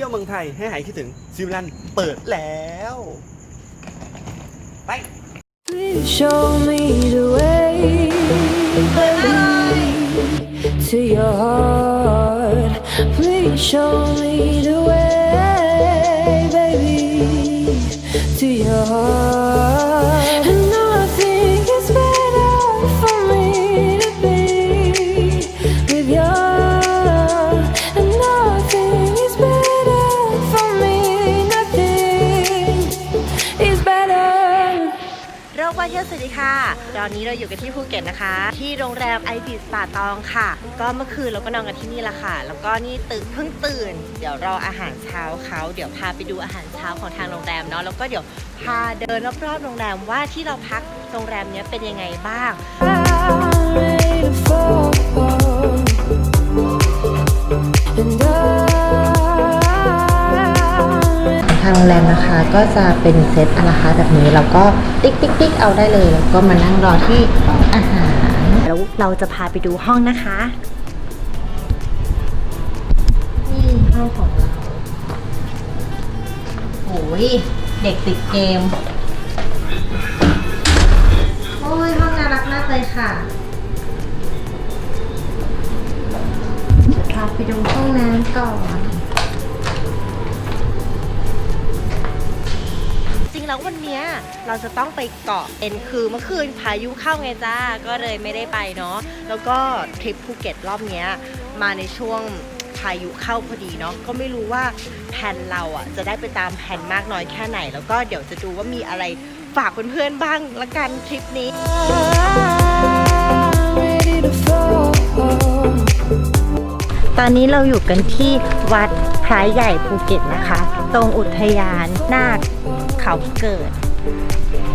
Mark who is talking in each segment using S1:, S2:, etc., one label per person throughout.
S1: ที่ยวเมืองไทยให้หายคิดถึงซิวลันเปิดแล้ว ไป
S2: show me the way to your heart. Please show me the way, baby, to your heart.
S3: เที่ยวสวัสดีค่ะ ตอนนี้เราอยู่กันที่ภูเก็ตนะคะ ที่โรงแรมไอบิสป่าตองค่ะ ก็เมื่อคืนเราก็นอนกันที่นี่ละค่ะ แล้วก็นี่ตื่นเพิ่งตื่น เดี๋ยวรออาหารเช้าเขาเดี๋ยวพาไปดูอาหารเช้าของทางโรงแรมเนาะแล้วก็เดี๋ยวพาเดินรอบๆโรงแรมว่าที่เราพักโรงแรมเนี้ยเป็นยังไงบ้าง
S4: ก็จะเป็นเซตอาราคาร์ทแบบนี้แล้วก็ติ๊กติ๊กติ๊กเอาได้เลย แล้วก็มานั่งรอที่อาหาร
S3: แล้วเราจะพาไปดูห้องนะคะ
S4: นี่ห้องของเราโอ้ยเด็กติดเกม โอ้ยห้องน่ารักมากเลยค่ะจะพาไปดูห้องน้ำก่อน
S3: แล้ววันเนี้ยเราจะต้องไปเกาะเอ็นคือเมื่อคืนพายุเข้าไงจ้า ก็เลยไม่ได้ไปเนาะ แล้วก็ทริปภูเก็ตรอบเนี้ยมาในช่วงพายุเข้าพอดีเนาะ ก็ไม่รู้ว่าแผนเราอะจะได้ไปตามแผนมากน้อยแค่ไหน แล้วก็เดี๋ยวจะดูว่ามีอะไรฝากเพื่อนๆบ้างละกันทริปนี้ ตอนนี้เราอยู่กันที่วัดพระใหญ่ภูเก็ตนะคะ ตรงอุทยานนาค เขาเกิด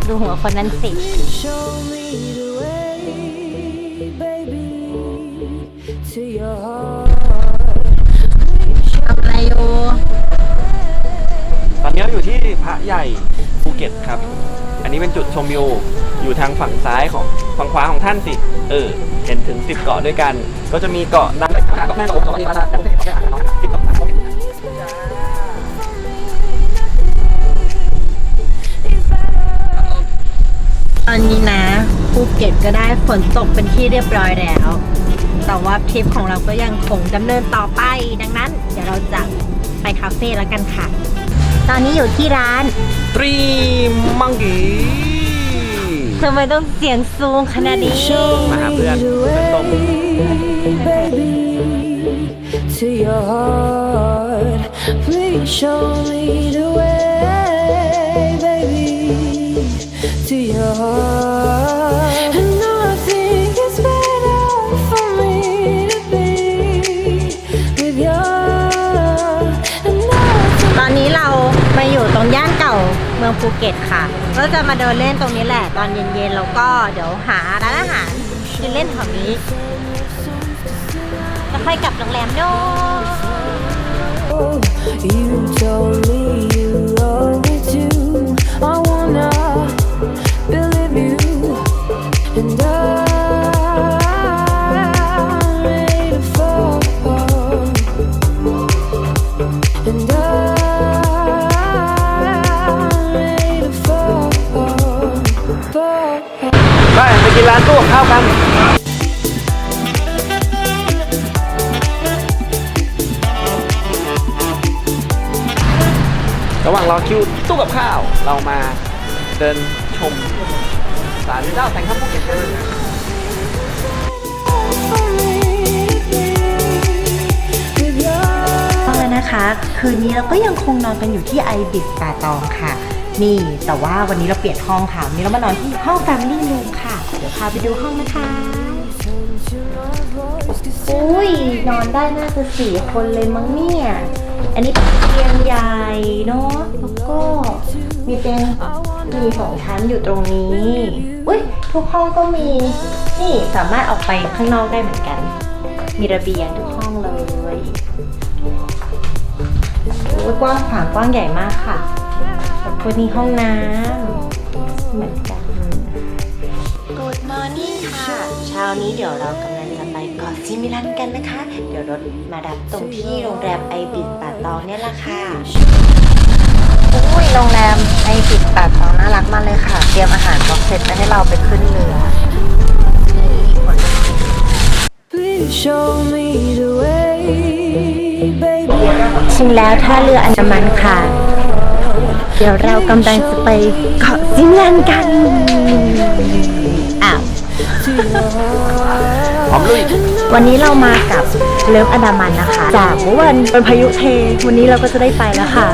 S3: ดูหัวคนนั้นสิ
S2: Show me the way, baby, to your heart. Please show
S4: ทำอะไรอยู่
S1: ตอนนี้เราอยู่ที่พระใหญ่ภูเก็ตครับ อันนี้เป็นจุดชมวิวอยู่ทางฝั่งซ้ายของฝั่งขวาของท่านสิ เออ เห็นถึง10เกาะด้วยกัน ก็จะมีเกาะดังเกาะแม่โขงเกาะที่มาแล้ว
S3: ก็ตก็ได้ฝนตกเป็นที่เรียบร้อยแล้ว แต่ว่าทริปของเราก็ยังคงดำเนินต่อไป ดังนั้น เดี๋ยวเราจะไปคาเฟ่แล้วกันค่ะ ตอนนี้อยู่ที่ร้าน
S1: ตรีมังกี
S3: ทำไมต้องเสียงสูงขนาดนี้
S1: มาหาเพื่อน
S2: the
S1: เพื่อนต้ม
S2: way, baby, to your heart. Please show me the way, baby, to your
S3: ภูเก็ตค่ะ ก็จะมาเดินเล่นตรงนี้แหละตอนเย็นๆ แล้วก็เดี๋ยวหาร้านอาหารกินเล่นแถวนี้จะค่อยกลับโรงแรมเนาะ
S1: คิวตู้กับข้าว เรามาเดินชมศาลเจ้าแสงทัพภูเก็ตกัน
S2: For me to be with you.
S3: ต้องแล้วนะคะ คืนนี้เราก็ยังคงนอนกันอยู่ที่ไอบิสป่าตองค่ะ นี่แต่ว่าวันนี้เราเปลี่ยนห้องค่ะวันนี้เรามานอนที่ห้อง Family Room ค่ะ เดี๋ยวพาไปดูห้องนะคะอุ้ยนอนได้น่าจะสี่คนเลยมั้งเนี่ย อันนี้เป็นเตียงใหญ่เนาะแล้ว ก็มีเตียงมีสองชั้นอยู่ตรงนี้ อุ้ยทุกห้องก็มี นี่สามารถออกไปข้างนอกได้เหมือนกัน มีระเบียงทุกห้องเลยโอ้ยกว้างขวางกว้างใหญ่มากค่ะแล้วก็นี่ห้องน้ำเหมือนกัน Good morning ค่ะ เช้านี้เดี๋ยวเรากำลังจะไปเกาะเกาะซิมิลันกันนะคะ เดี๋ยวรถมารับตรงที่โรงแรมไอบิดป่าตองเนี่ยแหละค่ะ อุ้ยโรงแรมไอบิดป่าตองน่ารักมากเลยค่ะ เตรียมอาหารบ็อกเซตไว้ให้เราไปขึ้นเรือ
S5: Please show me the way, baby.
S3: ถึงแล้วท่าเรืออันดามันค่ะ เดี๋ยวเรากำลังจะไปเกาะซิมิลันกัน อ้าว
S1: พร้อมลุย
S3: วันนี้เรามากับเลิฟอันดามันนะคะ จากเมื่อวันเป็นพายุเท วันนี้เราก็จะได้ไปแล้วค่ะ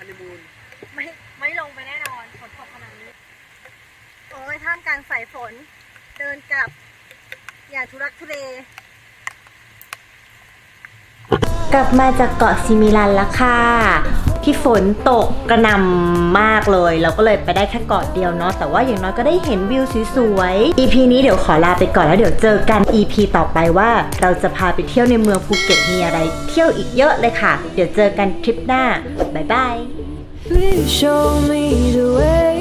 S1: ฮันนีมูน
S6: ไม่ไม่ลงไปแน่นอนฝนตกขนาดนี้ โอ้ยท่ามกลางสายฝน เดินกลับ อย่างทุรักทุเล
S3: กลับมาจากเกาะซิมิลันแล้วค่ะ ที่ฝนตกกระหน่ำมากเลย เราก็เลยไปได้แค่เกาะเดียวเนาะแต่ว่าอย่างน้อยก็ได้เห็นวิวสวยๆ EP นี้เดี๋ยวขอลาไปก่อนแล้วเดี๋ยวเจอกัน EP ต่อไปว่าเราจะพาไปเที่ยวในเมืองภูเก็ตมีอะไร เที่ยวอีกเยอะเลยค่ะ เดี๋ยวเจอกันทริปหน้าบ๊ายบาย
S5: Please show me the way,